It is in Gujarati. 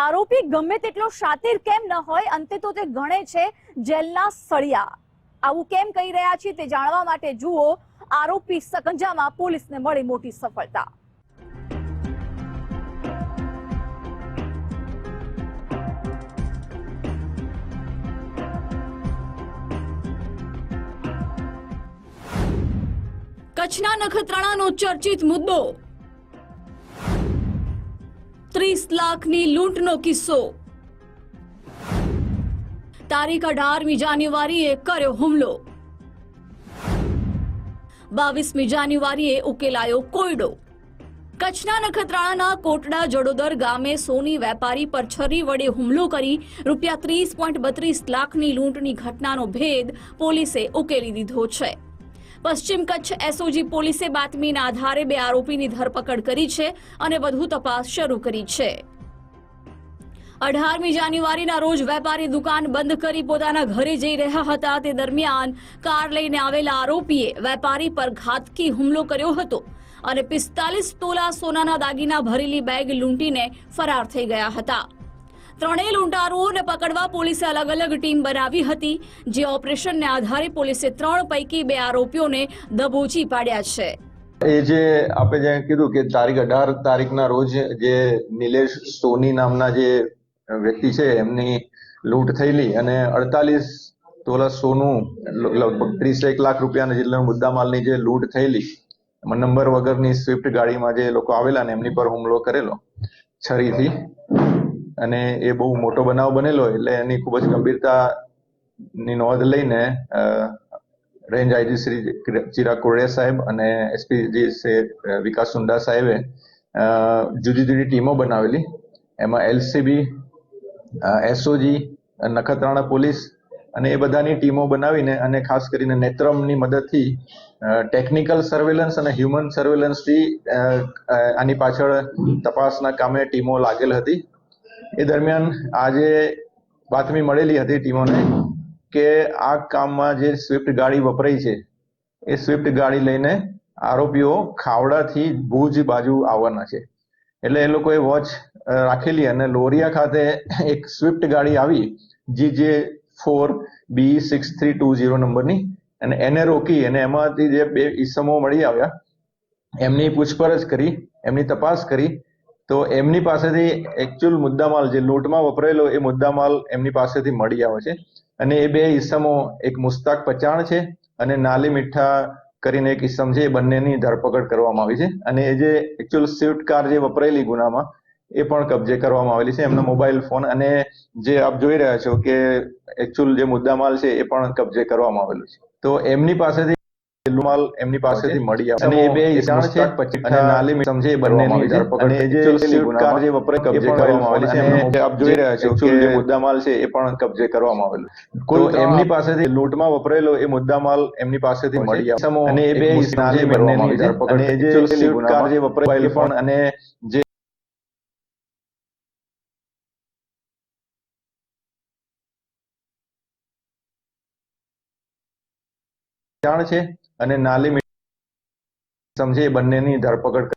આરોપી ગમે તેટલો શાતિર કેમ ન હોય, અંતે તો તે ગણે છે જેલના સળિયા. આવું કેમ કહી રહ્યા છે તે જાણવા માટે જુઓ, આરોપી સકંજામાં પોલીસને મળી મોટી સફળતા. કચ્છના નખત્રાણાનો ચર્ચિત મુદ્દો. ત્રીસ લાખની લૂંટનો કિસ્સો. તારીખ અઢારમી જાન્યુઆરીએ કર્યો હુમલો. બાવીસમી જાન્યુઆરીએ ઉકેલાયો કોયડો. કચ્છના નખત્રાણાના કોટડા જડોદર ગામે સોની વેપારી પર છરી વડે હુમલો કરી રૂપિયા ત્રીસ પોઈન્ટ બત્રીસ લાખની લૂંટની ઘટનાનો ભેદ પોલીસે ઉકેલી દીધો છે. પશ્ચિમ કચ્છ એસઓજી પોલીસે બાતમીના આધારે બે આરોપીની ધરપકડ કરી છે અને વધુ તપાસ શરૂ કરી છે. અઢારમી જાન્યુઆરીના રોજ વેપારી દુકાન બંધ કરી પોતાના ઘરે જઈ રહ્યા હતા. તે દરમિયાન કાર લઈને આવેલા આરોપીએ વેપારી પર ઘાતકી હુમલો કર્યો હતો અને પિસ્તાલીસ તોલા સોનાના દાગીના ભરેલી બેગ લૂંટીને ફરાર થઈ ગયા હતા. ત્રણેય લૂંટારુઓને પકડવા પોલીસે અલગ અલગ ટીમ બનાવી હતી, જે ઓપરેશનને આધારે પોલીસે ત્રણ પૈકી બે આરોપીઓને દબોચી પાડ્યા છે. એ જે આપણે જે કીધું કે તારીખ અઢાર તારીખના રોજ જે નિલેશ સોની નામના જે વ્યક્તિ છે, એમની લૂંટ થયેલી અને અડતાલીસ તોલા સોનું, લગભગ ત્રીસ એક લાખ રૂપિયાના જેટલા મુદ્દામાલની જે લૂંટ થયેલી નંબર વગરની સ્વિફ્ટ ગાડીમાં જે લોકો આવેલા ને એમની પર હુમલો કરેલો, છરીથી. અને એ બહુ મોટો બનાવ બનેલો એટલે એની ખૂબ જ ગંભીરતાની નોંધ લઈને રેન્જ આઈજી શ્રી ચિરાગ કોડિયા સાહેબ અને એસપીજી શ્રી વિકાસ સુંડા સાહેબે જુદી જુદી ટીમો બનાવેલી. એમાં એલસીબી એસઓજી, નખત્રાણા પોલીસ અને એ બધાની ટીમો બનાવીને અને ખાસ કરીને નેત્રમની મદદથી ટેકનિકલ સર્વેલન્સ અને હ્યુમન સર્વેલન્સથી આની પાછળ તપાસના કામે ટીમો લાગેલ હતી. એ દરમિયાન આજે બાતમી મળેલી હતી ટીમોને કે આ કામમાં જે સ્વિફ્ટ ગાડી વપરાઈ છે, એ સ્વિફ્ટ ગાડી લઈને આરોપીઓ ખાવડાથી ભુજ બાજુ આવવાના છે. એટલે એ લોકોએ વોચ રાખેલી અને લોરિયા ખાતે એક સ્વિફ્ટ ગાડી આવી, G J four B six three two zero નંબરની, અને એને રોકી અને એમાંથી જે બે ઈસમો મળી આવ્યા, એમની પૂછપરછ કરી, એમની તપાસ કરી તો એમની પાસેથી એકચ્યુઅલ મુદ્દામાલ જે લૂંટમાં વપરાયેલો એ મુદ્દામાલ એમની પાસેથી મળી આવે છે. અને એ બે ઈસમો, એક મુસ્તાક પચાણ છે અને નાલી મીઠા કરીને એક ઈસમ છે, એ બંનેની ધરપકડ કરવામાં આવી છે. અને એ જે એકચ્યુઅલ સ્વિફ્ટ કાર જે વપરાયેલી ગુનામાં, એ પણ કબજે કરવામાં આવેલી છે. એમનો મોબાઈલ ફોન અને જે આપ જોઈ રહ્યા છો કે એકચ્યુઅલ જે મુદ્દામાલ છે, એ પણ કબજે કરવામાં આવેલું છે. તો એમની પાસેથી માલ એમની પાસેથી મળી આવે અને એ બે ઇસાણ છે અને નાલી સમજે બંનેની ધરપકડ જે કાર જે વપરાય કબજે કરવામાં આવેલી છે એમને આપ જોઈ રહ્યા છો કે જે મુદ્દામાલ છે એ પણ કબજે કરવામાં આવેલો કોઈ એમની પાસેથી લૂંટમાં વપરાયેલો એ મુદ્દામાલ એમની પાસેથી મળી આવે અને એ બે નાલી બંનેની ધરપકડ જે કાર જે વપરાયેલી પણ અને જે જાણ છે અને નાલી સમજે એ બંનેની ધરપકડ